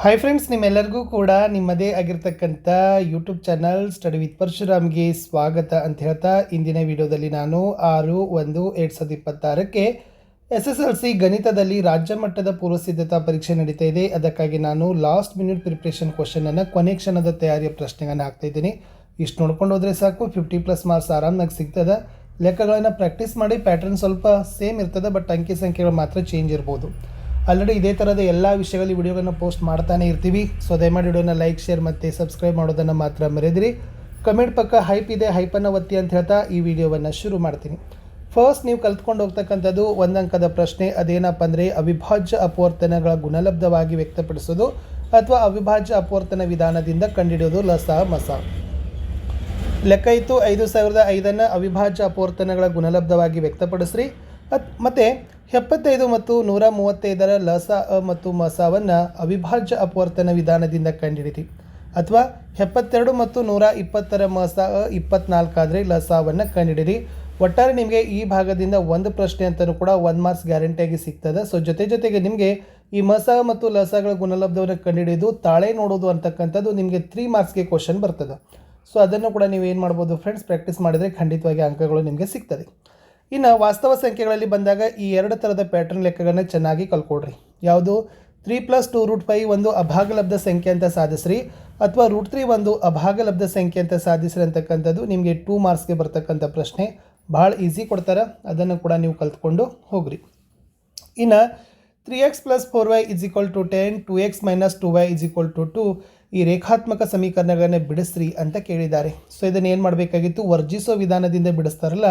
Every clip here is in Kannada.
ಹಾಯ್ ಫ್ರೆಂಡ್ಸ್ ನಿಮ್ಮೆಲ್ಲರಿಗೂ ಕೂಡ ನಿಮ್ಮದೇ ಆಗಿರ್ತಕ್ಕಂಥ ಯೂಟ್ಯೂಬ್ ಚಾನಲ್ ಸ್ಟಡಿ ವಿತ್ ಪರಶುರಾಮ್ಗೆ ಸ್ವಾಗತ ಅಂತ ಹೇಳ್ತಾ ಇಂದಿನ ವಿಡಿಯೋದಲ್ಲಿ ನಾನು ಆರು ಒಂದು ಎರಡು ಸಾವಿರದ ಇಪ್ಪತ್ತಾರಕ್ಕೆ ಎಸ್ ಎಸ್ ಎಲ್ ಸಿ ಗಣಿತದಲ್ಲಿ ರಾಜ್ಯ ಮಟ್ಟದ ಪೂರ್ವ ಸಿದ್ಧತಾ ಪರೀಕ್ಷೆ ನಡೀತಾ ಇದೆ. ಅದಕ್ಕಾಗಿ ನಾನು ಲಾಸ್ಟ್ ಮಿನಿಟ್ ಪ್ರಿಪ್ರೇಷನ್ ಕ್ವಶನನ್ನು ಕೊನೆ ಕ್ಷಣದ ತಯಾರಿಯ ಪ್ರಶ್ನೆಗಳನ್ನು ಹಾಕ್ತಾ ಇದ್ದೀನಿ. ಇಷ್ಟು ನೋಡ್ಕೊಂಡು ಹೋದರೆ ಸಾಕು ಫಿಫ್ಟಿ ಪ್ಲಸ್ ಮಾರ್ಕ್ಸ್ ಆರಾಮಾಗಿ ಸಿಗ್ತದೆ. ಲೆಕ್ಕಗಳನ್ನು ಪ್ರಾಕ್ಟೀಸ್ ಮಾಡಿ ಪ್ಯಾಟರ್ನ್ ಸ್ವಲ್ಪ ಸೇಮ್ ಇರ್ತದೆ ಬಟ್ ಅಂಕಿ ಸಂಖ್ಯೆಗಳು ಮಾತ್ರ ಚೇಂಜ್ ಇರ್ಬೋದು. ಆಲ್ರೆಡಿ ಇದೇ ಥರದ ಎಲ್ಲ ವಿಷಯಗಳಲ್ಲಿ ವಿಡಿಯೋಗಳನ್ನು ಪೋಸ್ಟ್ ಮಾಡ್ತಾನೆ ಇರ್ತೀವಿ. ಸೊ ದಯಮಾಡಿ ವಿಡಿಯೋನ ಲೈಕ್ ಶೇರ್ ಮತ್ತು ಸಬ್ಸ್ಕ್ರೈಬ್ ಮಾಡೋದನ್ನು ಮಾತ್ರ ಮರೆದಿರಿ ಕಮೆಂಟ್ ಪಕ್ಕ ಹೈಪ್ ಇದೆ ಹೈಪನ್ನು ಒತ್ತಿ ಅಂತ ಹೇಳ್ತಾ ಈ ವಿಡಿಯೋವನ್ನು ಶುರು ಮಾಡ್ತೀನಿ. ಫಸ್ಟ್ ನೀವು ಕಲ್ತ್ಕೊಂಡು ಹೋಗ್ತಕ್ಕಂಥದ್ದು ಒಂದಂಕದ ಪ್ರಶ್ನೆ. ಅದೇನಪ್ಪ ಅಂದರೆ ಅವಿಭಾಜ್ಯ ಅಪವರ್ತನಗಳ ಗುಣಲಬ್ಧವಾಗಿ ವ್ಯಕ್ತಪಡಿಸೋದು ಅಥವಾ ಅವಿಭಾಜ್ಯ ಅಪವರ್ತನ ವಿಧಾನದಿಂದ ಕಂಡುಹಿಡಿಯೋದು ಲಸ, ಮಸ? ಲೆಕ್ಕ ಇತ್ತು ಐದು ಸಾವಿರದ ಐದನ್ನು ಅವಿಭಾಜ್ಯ ಅಪವರ್ತನಗಳ ಗುಣಲಬ್ಧವಾಗಿ ವ್ಯಕ್ತಪಡಿಸ್ರಿ. ಮತ್ತು ಎಪ್ಪತ್ತೈದು ಮತ್ತು ನೂರ ಮೂವತ್ತೈದರ ಲಸ ಅ ಮತ್ತು ಮಸವನ್ನು ಅವಿಭಾಜ್ಯ ಅಪವರ್ತನ ವಿಧಾನದಿಂದ ಕಂಡುಹಿಡಿರಿ ಅಥವಾ ಎಪ್ಪತ್ತೆರಡು ಮತ್ತು ನೂರ ಇಪ್ಪತ್ತರ ಮಸ ಅ ಇಪ್ಪತ್ನಾಲ್ಕಾದರೆ ಲಸವನ್ನು ಕಂಡುಹಿಡಿರಿ ಒಟ್ಟಾರೆ ನಿಮಗೆ ಈ ಭಾಗದಿಂದ ಒಂದು ಪ್ರಶ್ನೆ ಅಂತಲೂ ಕೂಡ ಒಂದು ಮಾರ್ಕ್ಸ್ ಗ್ಯಾರಂಟಿಯಾಗಿ ಸಿಗ್ತದೆ. ಸೊ ಜೊತೆ ಜೊತೆಗೆ ನಿಮಗೆ ಈ ಮಸ ಮತ್ತು ಲಸಗಳ ಗುಣಲಬ್ಧವನ್ನು ಕಂಡುಹಿಡಿದು ತಾಳೆ ನೋಡೋದು ಅಂತಕ್ಕಂಥದ್ದು ನಿಮಗೆ ತ್ರೀ ಮಾರ್ಕ್ಸ್ಗೆ ಕ್ವಶನ್ ಬರ್ತದೆ. ಸೊ ಅದನ್ನು ಕೂಡ ನೀವು ಏನು ಮಾಡ್ಬೋದು ಫ್ರೆಂಡ್ಸ್ ಪ್ರಾಕ್ಟೀಸ್ ಮಾಡಿದರೆ ಖಂಡಿತವಾಗಿ ಅಂಕಗಳು ನಿಮಗೆ ಸಿಗ್ತದೆ. ಇನ್ನು ವಾಸ್ತವ ಸಂಖ್ಯೆಗಳಲ್ಲಿ ಬಂದಾಗ ಈ ಎರಡು ಥರದ ಪ್ಯಾಟರ್ನ್ ಲೆಕ್ಕಗಳನ್ನ ಚೆನ್ನಾಗಿ ಕಲ್ಕೊಡ್ರಿ ಯಾವುದು? Three plus two root five ಒಂದು ಅಭಾಗಲಬ್ಧ ಸಂಖ್ಯೆ ಅಂತ ಸಾಧಿಸ್ರಿ. ಅಥವಾ ರೂಟ್ ತ್ರೀ ಒಂದು ಅಭಾಗಲಬ್ಧ ಸಂಖ್ಯೆ ಅಂತ ಸಾಧಿಸ್ರಿ ಅಂತಕ್ಕಂಥದ್ದು ನಿಮಗೆ ಟೂ ಮಾರ್ಕ್ಸ್ಗೆ ಬರ್ತಕ್ಕಂಥ ಪ್ರಶ್ನೆ. ಭಾಳ ಈಸಿ ಕೊಡ್ತಾರೆ. ಅದನ್ನು ಕೂಡ ನೀವು ಕಲ್ತ್ಕೊಂಡು ಹೋಗ್ರಿ. ಇನ್ನು three x plus four y is equal to ten two x minus two y is equal to two ಈ ರೇಖಾತ್ಮಕ ಸಮೀಕರಣಗಳನ್ನ ಬಿಡಿಸ್ರಿ ಅಂತ ಕೇಳಿದ್ದಾರೆ. ಸೊ ಇದನ್ನು ಏನು ಮಾಡಬೇಕಾಗಿತ್ತು? ವರ್ಜಿಸೋ ವಿಧಾನದಿಂದ ಬಿಡಿಸ್ತಾರಲ್ಲ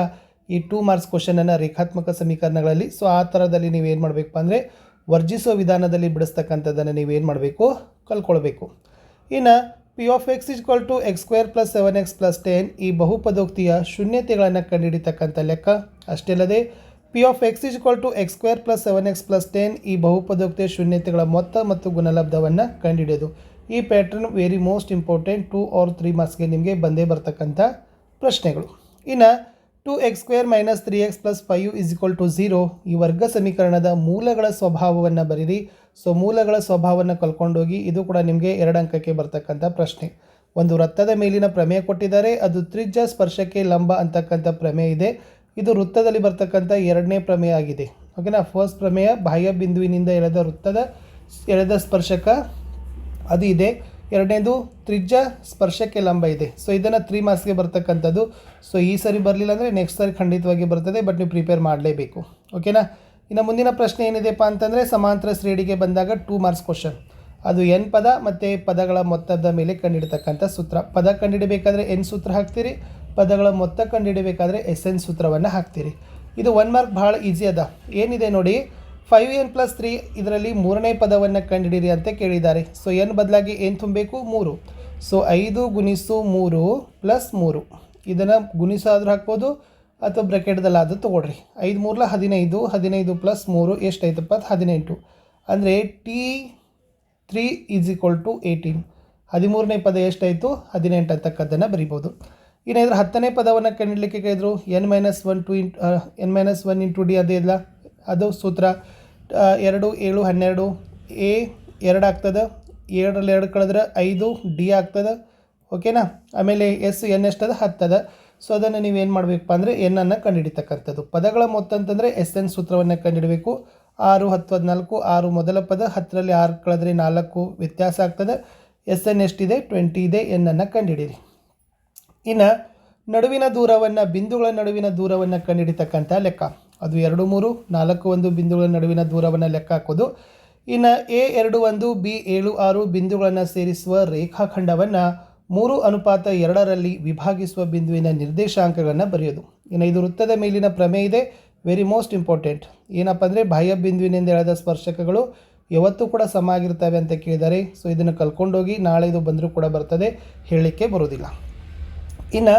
ಈ ಟೂ ಮಾರ್ಕ್ಸ್ ಕ್ವಶನನ್ನು ರೇಖಾತ್ಮಕ ಸಮೀಕರಣಗಳಲ್ಲಿ. ಸೊ ಆ ಥರದಲ್ಲಿ ನೀವು ಏನು ಮಾಡಬೇಕಪ್ಪ ಅಂದರೆ, ವರ್ಜಿಸುವ ವಿಧಾನದಲ್ಲಿ ಬಿಡಿಸ್ತಕ್ಕಂಥದ್ದನ್ನು ನೀವೇನು ಮಾಡಬೇಕು? ಕಲ್ಕೊಳ್ಬೇಕು. ಇನ್ನು p of x is equal to x square plus seven x plus ten ಈ ಬಹುಪದೋಕ್ತಿಯ ಶೂನ್ಯತೆಗಳನ್ನು ಕಂಡುಹಿಡಿತಕ್ಕಂಥ ಲೆಕ್ಕ. ಅಷ್ಟೇ ಅಲ್ಲದೆ p of x is equal to x square plus seven x plus ten ಈ ಬಹುಪದೋಕ್ತಿಯ ಶೂನ್ಯತೆಗಳ ಮೊತ್ತ ಮತ್ತು ಗುಣಲಬ್ಧವನ್ನು ಕಂಡುಹಿಡಿಯೋದು. ಈ pattern very most important two or three ಮಾರ್ಕ್ಸ್ಗೆ ನಿಮಗೆ ಬಂದೇ ಬರ್ತಕ್ಕಂಥ ಪ್ರಶ್ನೆಗಳು. ಇನ್ನು two x square minus three x plus five is equal to zero ಈ ವರ್ಗ ಸಮೀಕರಣದ ಮೂಲಗಳ ಸ್ವಭಾವವನ್ನು ಬರೀರಿ. ಸೊ ಮೂಲಗಳ ಸ್ವಭಾವವನ್ನು ಕಲ್ಕೊಂಡೋಗಿ ಇದು ಕೂಡ ನಿಮಗೆ ಎರಡು ಅಂಕಕ್ಕೆ ಬರ್ತಕ್ಕಂಥ ಪ್ರಶ್ನೆ. ಒಂದು ವೃತ್ತದ ಮೇಲಿನ ಪ್ರಮೇಯ ಕೊಟ್ಟಿದ್ದಾರೆ, ಅದು ತ್ರಿಜ್ಯ ಸ್ಪರ್ಶಕ್ಕೆ ಲಂಬ ಅಂತಕ್ಕಂಥ ಪ್ರಮೇಯ ಇದೆ. ಇದು ವೃತ್ತದಲ್ಲಿ ಬರ್ತಕ್ಕಂಥ ಎರಡನೇ ಪ್ರಮೇಯ ಆಗಿದೆ. ಓಕೆನಾ ಫಸ್ಟ್ ಪ್ರಮೇಯ, ಬಾಹ್ಯ ಬಿಂದುವಿನಿಂದ ಎಳೆದ ವೃತ್ತದ, ಎಳೆದ ಸ್ಪರ್ಶಕ, ಅದು ಇದೆ. ಎರಡನೇದು ತ್ರಿಜ್ಯ ಸ್ಪರ್ಶಕ್ಕೆ ಲಂಬ ಇದೆ. ಸೊ ಇದನ್ನು ತ್ರೀ ಮಾರ್ಕ್ಸ್ಗೆ ಬರ್ತಕ್ಕಂಥದ್ದು. ಸೊ ಈ ಸರಿ ಬರಲಿಲ್ಲ ಅಂದರೆ ನೆಕ್ಸ್ಟ್ ಸರಿ ಖಂಡಿತವಾಗಿ ಬರ್ತದೆ ಬಟ್ ನೀವು ಪ್ರಿಪೇರ್ ಮಾಡಲೇಬೇಕು. ಓಕೆನಾ ಇನ್ನು ಮುಂದಿನ ಪ್ರಶ್ನೆ ಏನಿದೆಪ್ಪ ಅಂತಂದರೆ, ಸಮಾಂತರ ಶ್ರೇಣಿಗೆ ಬಂದಾಗ ಟೂ ಮಾರ್ಕ್ಸ್ ಕ್ವಶನ್ ಅದು ಎನ್ ಪದ ಮತ್ತು ಪದಗಳ ಮೊತ್ತದ ಮೇಲೆ ಕಂಡುಹಿಡಿತಕ್ಕಂಥ ಸೂತ್ರ. ಪದ ಕಂಡುಹಿಡಬೇಕಾದ್ರೆ ಎನ್ ಸೂತ್ರ ಹಾಕ್ತೀರಿ, ಪದಗಳ ಮೊತ್ತ ಕಂಡುಹಿಡಬೇಕಾದ್ರೆ ಎಸ್ ಎನ್ ಸೂತ್ರವನ್ನು ಹಾಕ್ತೀರಿ. ಇದು ಒನ್ ಮಾರ್ಕ್ ಭಾಳ ಈಸಿ ಅದ. ಏನಿದೆ ನೋಡಿ ಫೈವ್ ಎನ್ ಪ್ಲಸ್ ತ್ರೀ ಇದರಲ್ಲಿ ಮೂರನೇ ಪದವನ್ನು ಕಂಡುಹಿಡಿಯಿರಿ ಅಂತ ಕೇಳಿದ್ದಾರೆ. ಸೊ, ಎನ್ ಬದಲಾಗಿ ಏನು ತುಂಬಬೇಕು? ಮೂರು. ಸೊ, ಐದು ಗುಣಿಸು ಮೂರು ಪ್ಲಸ್ ಮೂರು. ಇದನ್ನು ಗುಣಿಸಾದರೂ ಹಾಕ್ಬೋದು, ಅಥವಾ ಬ್ರೆಕೆಟ್ದಲ್ಲಾದರೂ ತೊಗೊಳ್ರಿ. ಐದು ಮೂರಲ ಹದಿನೈದು ಹದಿನೈದು ಪ್ಲಸ್ ಮೂರು ಎಷ್ಟಾಯ್ತಪ್ಪ ಅದು? ಹದಿನೆಂಟು. ಅಂದರೆ t three is equal to eighteen. ಹದಿಮೂರನೇ ಪದ ಎಷ್ಟಾಯಿತು? ಹದಿನೆಂಟು ಅಂತಕ್ಕದ್ದನ್ನು ಬರಿಬೋದು. ಏನಾದರೂ ಹತ್ತನೇ ಪದವನ್ನು ಕಂಡಿಡ್ಲಿಕ್ಕೆ ಕೇಳಿದ್ರು? N minus one to into n minus one into d ಅದೇ ಇಲ್ಲ ಅದು ಸೂತ್ರ. ಎರಡು, ಏಳು, ಹನ್ನೆರಡು, ಎ, ಎರಡು ಆಗ್ತದೆ. ಏಳರಲ್ಲಿ ಎರಡು ಕಳೆದ್ರೆ ಐದು, ಡಿ ಆಗ್ತದೆ. ಓಕೆನಾ? ಆಮೇಲೆ ಎಸ್, ಎನ್ ಎಷ್ಟದ? ಹತ್ತದ. ಸೊ ಅದನ್ನು ನೀವೇನು ಮಾಡಬೇಕಪ್ಪ ಅಂದರೆ ಎನ್ನನ್ನು ಕಂಡುಹಿಡಿತಕ್ಕಂಥದ್ದು ಪದಗಳ ಮೊತ್ತ ಅಂತಂದರೆ ಎಸ್, ಎನ್ ಸೂತ್ರವನ್ನು ಕಂಡುಹಿಡಬೇಕು ಆರು, ಹತ್ತು, ಹದಿನಾಲ್ಕು, ಆರು ಮೊದಲ ಪದ, ಹತ್ತರಲ್ಲಿ ಆರು ಕಳೆದ್ರೆ ನಾಲ್ಕು ವ್ಯತ್ಯಾಸ ಆಗ್ತದೆ. ಎಸ್, ಎನ್ ಎಷ್ಟಿದೆ? ಟ್ವೆಂಟಿ ಇದೆ. ಎನ್ನನ್ನು ಕಂಡುಹಿಡಿರಿ ಇನ್ನು ನಡುವಿನ ದೂರವನ್ನು, ಬಿಂದುಗಳ ನಡುವಿನ ದೂರವನ್ನು ಕಂಡುಹಿಡಿತಕ್ಕಂಥ ಲೆಕ್ಕ. ಅದು ಎರಡು ಮೂರು ನಾಲ್ಕು ಒಂದು ಬಿಂದುಗಳ ನಡುವಿನ ದೂರವನ್ನು ಲೆಕ್ಕ ಹಾಕೋದು. ಇನ್ನು ಎ ಎರಡು ಒಂದು, ಬಿ ಏಳು ಆರು ಬಿಂದುಗಳನ್ನು ಸೇರಿಸುವ ರೇಖಾಖಂಡವನ್ನು ಮೂರು ಅನುಪಾತ ಎರಡರಲ್ಲಿ ವಿಭಾಗಿಸುವ ಬಿಂದುವಿನ ನಿರ್ದೇಶಾಂಕಗಳನ್ನು ಬರೆಯೋದು. ಇನ್ನು ಇದು ವೃತ್ತದ ಮೇಲಿನ ಪ್ರಮೇಯ ಇದೆ. ವೆರಿ ಮೋಸ್ಟ್ ಇಂಪಾರ್ಟೆಂಟ್ ಏನಪ್ಪ ಅಂದರೆ ಬಾಹ್ಯ ಬಿಂದುವಿನಿಂದ ಎಳೆದ ಸ್ಪರ್ಶಕಗಳು ಯಾವತ್ತೂ ಕೂಡ ಸಮ ಆಗಿರ್ತವೆ ಅಂತ ಕೇಳಿದ್ದಾರೆ ಸೊ ಇದನ್ನು ಕಲ್ಕೊಂಡೋಗಿ ನಾಳೆ ಇದು ಬಂದರೂ ಕೂಡ ಬರ್ತದೆ, ಹೇಳಲಿಕ್ಕೆ ಬರೋದಿಲ್ಲ ಇನ್ನು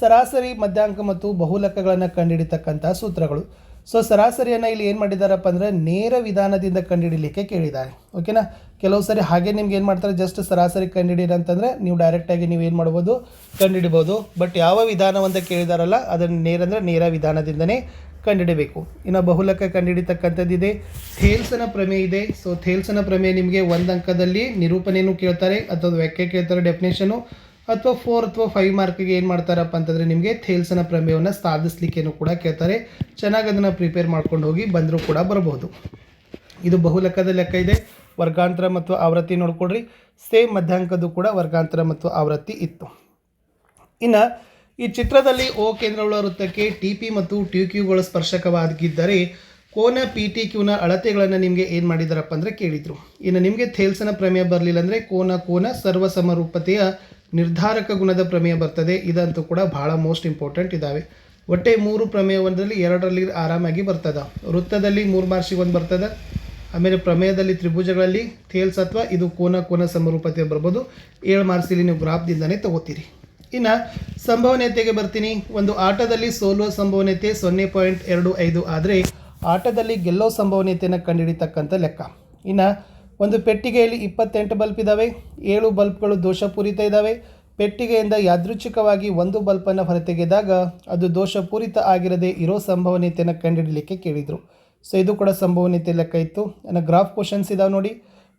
ಸರಾಸರಿ ಮಧ್ಯಾಂಕ ಮತ್ತು ಬಹುಲಕಗಳನ್ನು ಕಂಡುಹಿಡಿತಕ್ಕಂಥ ಸೂತ್ರಗಳು. ಸೊ ಸರಾಸರಿಯನ್ನು ಇಲ್ಲಿ ಏನು ಮಾಡಿದ್ದಾರಪ್ಪ ಅಂದರೆ ನೇರ ವಿಧಾನದಿಂದ ಕಂಡುಹಿಡಲಿಕ್ಕೆ ಕೇಳಿದ್ದಾರೆ. ಓಕೆನಾ ಕೆಲವು ಸರಿ ಹಾಗೆ ನಿಮ್ಗೆ ಏನು ಮಾಡ್ತಾರೆ? ಜಸ್ಟ್ ಸರಾಸರಿ ಕಂಡುಹಿಡಿಯಿರಿ ಅಂತಂದರೆ ನೀವು ಡೈರೆಕ್ಟಾಗಿ ನೀವು ಏನು ಮಾಡ್ಬೋದು? ಕಂಡುಹಿಡಿಬೋದು ಬಟ್ ಯಾವ ವಿಧಾನವಂತ ಕೇಳಿದಾರಲ್ಲ, ಅದನ್ನು ನೇರ ಅಂದರೆ ನೇರ ವಿಧಾನದಿಂದನೇ ಕಂಡುಹಿಡಬೇಕು ಇನ್ನು ಬಹುಲಕ ಕಂಡುಹಿಡಿತಕ್ಕಂಥದ್ದಿದೆ ಥೇಲ್ಸನ ಪ್ರಮೇಯ ಇದೆ. ಸೊ ಥೇಲ್ಸನ ಪ್ರಮೇಯ ನಿಮಗೆ ಒಂದು ಅಂಕದಲ್ಲಿ ನಿರೂಪಣೆಯನ್ನು ಕೇಳ್ತಾರೆ, ಅಥವಾ ವ್ಯಾಖ್ಯೆ ಕೇಳ್ತಾರೆ ಡೆಫಿನೇಷನು ಅಥವಾ ಫೋರ್ ಅಥವಾ ಫೈವ್ ಮಾರ್ಕಿಗೆ ಏನು ಮಾಡ್ತಾರಪ್ಪ ಅಂತಂದರೆ ನಿಮಗೆ ಥೇಲ್ಸನ ಪ್ರಮೇಯವನ್ನು ಸಾಧಿಸ್ಲಿಕ್ಕೇನು ಕೂಡ ಕೇಳ್ತಾರೆ. ಚೆನ್ನಾಗಿ ಅದನ್ನು ಪ್ರಿಪೇರ್ ಮಾಡ್ಕೊಂಡು ಹೋಗಿ ಬಂದರೂ ಕೂಡ ಬರ್ಬೋದು. ಇದು ಬಹುಲೆಕ್ಕದ ಲೆಕ್ಕ ಇದೆ. ವರ್ಗಾಂತರ ಮತ್ತು ಆವೃತ್ತಿ ನೋಡ್ಕೊಡ್ರಿ ಸೇಮ್ ಮಧ್ಯಾಂಕದ್ದು ಕೂಡ ವರ್ಗಾಂತರ ಮತ್ತು ಆವೃತ್ತಿ ಇತ್ತು. ಇನ್ನು ಈ ಚಿತ್ರದಲ್ಲಿ ಓ ಕೇಂದ್ರಗಳ ವೃತ್ತಕ್ಕೆ ಟಿ ಪಿ ಮತ್ತು ಟಿ ಕ್ಯೂಗಳು ಸ್ಪರ್ಶಕವಾಗಿದ್ದರೆ ಕೋನ ಪಿ ಟಿ ಕ್ಯೂನ ಅಳತೆಗಳನ್ನು ನಿಮಗೆ ಏನು ಮಾಡಿದಾರಪ್ಪ ಅಂದರೆ ಕೇಳಿದರು. ಇನ್ನು ನಿಮಗೆ ಥೇಲ್ಸನ ಪ್ರಮೇಯ ಬರಲಿಲ್ಲ ಅಂದರೆ ಕೋನ ಕೋನ, ಸರ್ವಸಮರೂಪತೆಯ ನಿರ್ಧಾರಕ ಗುಣದ ಪ್ರಮೇಯ ಬರ್ತದೆ. ಇದಂತೂ ಕೂಡ ಭಾಳ ಮೋಸ್ಟ್ ಇಂಪಾರ್ಟೆಂಟ್ ಇದ್ದಾವೆ ಒಟ್ಟೆ ಮೂರು ಪ್ರಮೇಯ ಒಂದರಲ್ಲಿ ಎರಡರಲ್ಲಿ ಆರಾಮಾಗಿ ಬರ್ತದ. ವೃತ್ತದಲ್ಲಿ ಮೂರು ಮಾರ್ಷಿಗೆ ಒಂದು ಬರ್ತದೆ. ಆಮೇಲೆ ಪ್ರಮೇಯದಲ್ಲಿ ತ್ರಿಭುಜಗಳಲ್ಲಿ ಥೇಲ್ಸ್ ಅಥವಾ ಇದು ಕೋನ ಕೋನ ಸಮರೂಪತೆ ಬರ್ಬೋದು. ಏಳು ಮಾರ್ಸಿಲಿ ನೀವು ಗ್ರಾಫ್ದಿಂದನೇ ತಗೋತೀರಿ. ಇನ್ನು ಸಂಭವನೀಯತೆಗೆ ಬರ್ತೀನಿ. ಒಂದು ಆಟದಲ್ಲಿ ಸೋಲುವ ಸಂಭವನೀಯತೆ ಸೊನ್ನೆ ಪಾಯಿಂಟ್ ಎರಡು ಐದು ಆದರೆ ಆಟದಲ್ಲಿ ಗೆಲ್ಲೋ ಸಂಭವನೀಯತೆಯನ್ನು ಕಂಡುಹಿಡಿತಕ್ಕಂಥ ಲೆಕ್ಕ. ಇನ್ನು ಒಂದು ಪೆಟ್ಟಿಗೆಯಲ್ಲಿ ಇಪ್ಪತ್ತೆಂಟು ಬಲ್ಬ್ ಇದ್ದಾವೆ ಏಳು ಬಲ್ಬ್ಗಳು ದೋಷಪೂರಿತ ಇದ್ದಾವೆ ಪೆಟ್ಟಿಗೆಯಿಂದ ಯಾದೃಚ್ಛಿಕವಾಗಿ ಒಂದು ಬಲ್ಬನ್ನು ಹೊರತೆಗೆದಾಗ ಅದು ದೋಷಪೂರಿತ ಆಗಿರದೇ ಇರೋ ಸಂಭವನೀಯತೆಯನ್ನು ಕಂಡುಹಿಡಲಿಕ್ಕೆ ಕೇಳಿದರು. ಸೊ ಇದು ಕೂಡ ಸಂಭವನೀಯತೆ ಲೆಕ್ಕ ಇತ್ತು. ನನ್ನ ಗ್ರಾಫ್ ಕ್ವಶನ್ಸ್ ಇದಾವೆ ನೋಡಿ.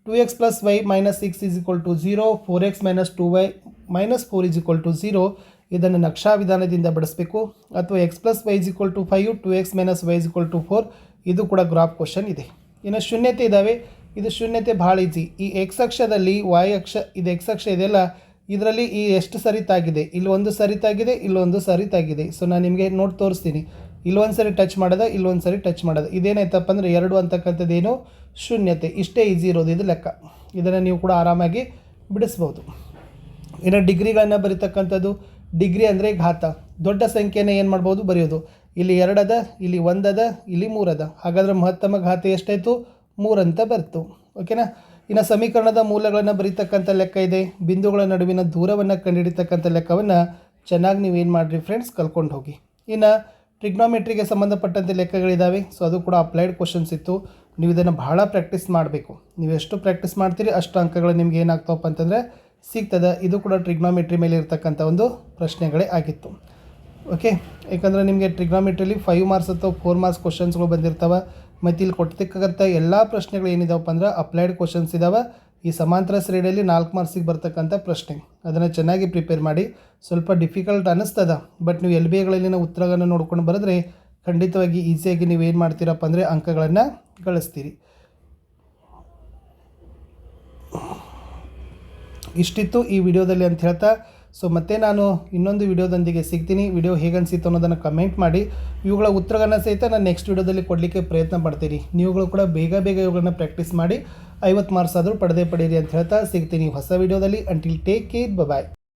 Two x plus y minus six is equal to zero four x minus two y minus four is equal to zero ಇದನ್ನು ನಕ್ಷಾ ವಿಧಾನದಿಂದ ಬಡಿಸಬೇಕು. ಅಥವಾ x plus y is equal to five, two x minus y is equal to four. ಇದು ಕೂಡ ಗ್ರಾಫ್ ಕ್ವಶನ್ ಇದೆ. ಇನ್ನು ಶೂನ್ಯತೆ ಇದ್ದಾವೆ ಇದು ಶೂನ್ಯತೆ ಭಾಳ ಈಸಿ ಈ ಎಕ್ಸ್ ಅಕ್ಷದಲ್ಲಿ ವೈ ಅಕ್ಷ, ಇದು ಎಕ್ಸ್ ಅಕ್ಷ ಇದೆಯಲ್ಲ ಇದರಲ್ಲಿ ಈ ಎಷ್ಟು ಸರಿತಾಗಿದೆ? ಇಲ್ಲಿ ಒಂದು ಸರಿತಾಗಿದೆ ಇಲ್ಲೊಂದು ಸರಿತಾಗಿದೆ. ಸೊ ನಾನು ನಿಮಗೆ ನೋಡಿ ತೋರಿಸ್ತೀನಿ. ಇಲ್ಲೊಂದು ಸರಿ ಟಚ್ ಮಾಡೋದ ಇಲ್ಲೊಂದು ಸರಿ ಟಚ್ ಮಾಡೋದು. ಇದೇನಾಯ್ತಪ್ಪ ಅಂದರೆ ಎರಡು ಅಂತಕ್ಕಂಥದ್ದೇನು? ಶೂನ್ಯತೆ. ಇಷ್ಟೇ ಈಸಿ ಇರೋದು ಇದು ಲೆಕ್ಕ. ಇದನ್ನು ನೀವು ಕೂಡ ಆರಾಮಾಗಿ ಬಿಡಿಸ್ಬೋದು. ಇನ್ನು ಡಿಗ್ರಿಗಳನ್ನು ಬರೀತಕ್ಕಂಥದ್ದು, ಡಿಗ್ರಿ ಅಂದರೆ ಘಾತ. ದೊಡ್ಡ ಸಂಖ್ಯೆನ ಏನು ಮಾಡ್ಬೋದು? ಬರೆಯೋದು. ಇಲ್ಲಿ ಎರಡದ, ಇಲ್ಲಿ ಒಂದದ, ಇಲ್ಲಿ ಮೂರದ. ಹಾಗಾದರೆ ಮಹತ್ತಮ ಘಾತ ಎಷ್ಟಾಯಿತು? ಮೂರಂತ ಬರ್ತು. ಓಕೆನಾ? ಇನ್ನು ಸಮೀಕರಣದ ಮೂಲಗಳನ್ನು ಬರೀತಕ್ಕಂಥ ಲೆಕ್ಕ ಇದೆ. ಬಿಂದುಗಳ ನಡುವಿನ ದೂರವನ್ನು ಕಂಡುಹಿಡಿತಕ್ಕಂಥ ಲೆಕ್ಕವನ್ನು ಚೆನ್ನಾಗಿ ನೀವೇನು ಮಾಡಿರಿ ಫ್ರೆಂಡ್ಸ್ ಕಲ್ಕೊಂಡು ಹೋಗಿ. ಇನ್ನು ಟ್ರಿಗ್ನೋಮೆಟ್ರಿಗೆ ಸಂಬಂಧಪಟ್ಟಂತೆ ಲೆಕ್ಕಗಳಿದ್ದಾವೆ ಸೊ ಅದು ಕೂಡ ಅಪ್ಲೈಡ್ ಕ್ವಶನ್ಸ್ ಇತ್ತು. ನೀವು ಇದನ್ನು ಬಹಳ ಪ್ರಾಕ್ಟೀಸ್ ಮಾಡಬೇಕು. ನೀವು ಎಷ್ಟು ಪ್ರಾಕ್ಟೀಸ್ ಮಾಡ್ತೀರಿ, ಅಷ್ಟು ಅಂಕಗಳು ನಿಮ್ಗೆ ಏನಾಗ್ತಾವಪ್ಪ ಅಂತಂದರೆ ಸಿಗ್ತದೆ. ಇದು ಕೂಡ ಟ್ರಿಗ್ನೋಮೆಟ್ರಿ ಮೇಲೆ ಇರ್ತಕ್ಕಂಥ ಒಂದು ಪ್ರಶ್ನೆಗಳೇ ಆಗಿತ್ತು. ಓಕೆ ಯಾಕಂದರೆ ನಿಮಗೆ ಟ್ರಿಗ್ನೋಮೆಟ್ರಿಲಿ ಫೈವ್ ಮಾರ್ಕ್ಸ್ ಅಥವಾ ಫೋರ್ ಮಾರ್ಕ್ಸ್ ಕ್ವಶನ್ಸ್ಗಳು ಬಂದಿರ್ತವೆ. ಮತ್ತು ಇಲ್ಲಿ ಕೊಡ್ತಕ್ಕಂಥ ಎಲ್ಲ ಪ್ರಶ್ನೆಗಳು ಏನಿದಾವಪ್ಪ ಅಂದ್ರೆ ಅಪ್ಲೈಡ್ ಕ್ವಶನ್ಸ್ ಇದಾವೆ. ಈ ಸಮಾಂತರ ಶ್ರೇಣಿಯಲ್ಲಿ ನಾಲ್ಕು ಮಾರ್ಕ್ಸಿಗೆ ಬರ್ತಕ್ಕಂಥ ಪ್ರಶ್ನೆ. ಅದನ್ನು ಚೆನ್ನಾಗಿ ಪ್ರಿಪೇರ್ ಮಾಡಿ. ಸ್ವಲ್ಪ ಡಿಫಿಕಲ್ಟ್ ಅನ್ನಿಸ್ತದ ಬಟ್ ನೀವು ಎಲ್ ಬಿ ಎಗಳಲ್ಲಿನ ಉತ್ತರಗಳನ್ನು ನೋಡ್ಕೊಂಡು ಬರೆದ್ರೆ ಖಂಡಿತವಾಗಿ ಈಸಿಯಾಗಿ ನೀವು ಏನು ಮಾಡ್ತೀರಪ್ಪ ಅಂದರೆ ಅಂಕಗಳನ್ನು ಗಳಿಸ್ತೀರಿ. ಇಷ್ಟಿತ್ತು ಈ ವಿಡಿಯೋದಲ್ಲಿ ಅಂತ ಹೇಳ್ತಾ ಸೊ ಮತ್ತೆ ನಾನು ಇನ್ನೊಂದು ವಿಡಿಯೋದೊಂದಿಗೆ ಸಿಗ್ತೀನಿ. ವಿಡಿಯೋ ಹೇಗನ್ಸಿತ್ತು ಅನ್ನೋದನ್ನು ಕಮೆಂಟ್ ಮಾಡಿ. ಇವುಗಳ ಉತ್ತರಗಳನ್ನು ಸಹಿತ ನಾನು ನೆಕ್ಸ್ಟ್ ವಿಡಿಯೋದಲ್ಲಿ ಕೊಡಲಿಕ್ಕೆ ಪ್ರಯತ್ನ ಪಡ್ತೀನಿ. ನೀವುಗಳು ಕೂಡ ಬೇಗ ಬೇಗ ಇವುಗಳನ್ನ ಪ್ರಾಕ್ಟೀಸ್ ಮಾಡಿ ಐವತ್ತು ಮಾರ್ಕ್ಸ್ ಆದರೂ ಪಡೆದೇ ಪಡೀರಿ ಅಂತ ಹೇಳ್ತಾ ಸಿಗ್ತೀನಿ ಹೊಸ ವಿಡಿಯೋದಲ್ಲಿ. Until take care bye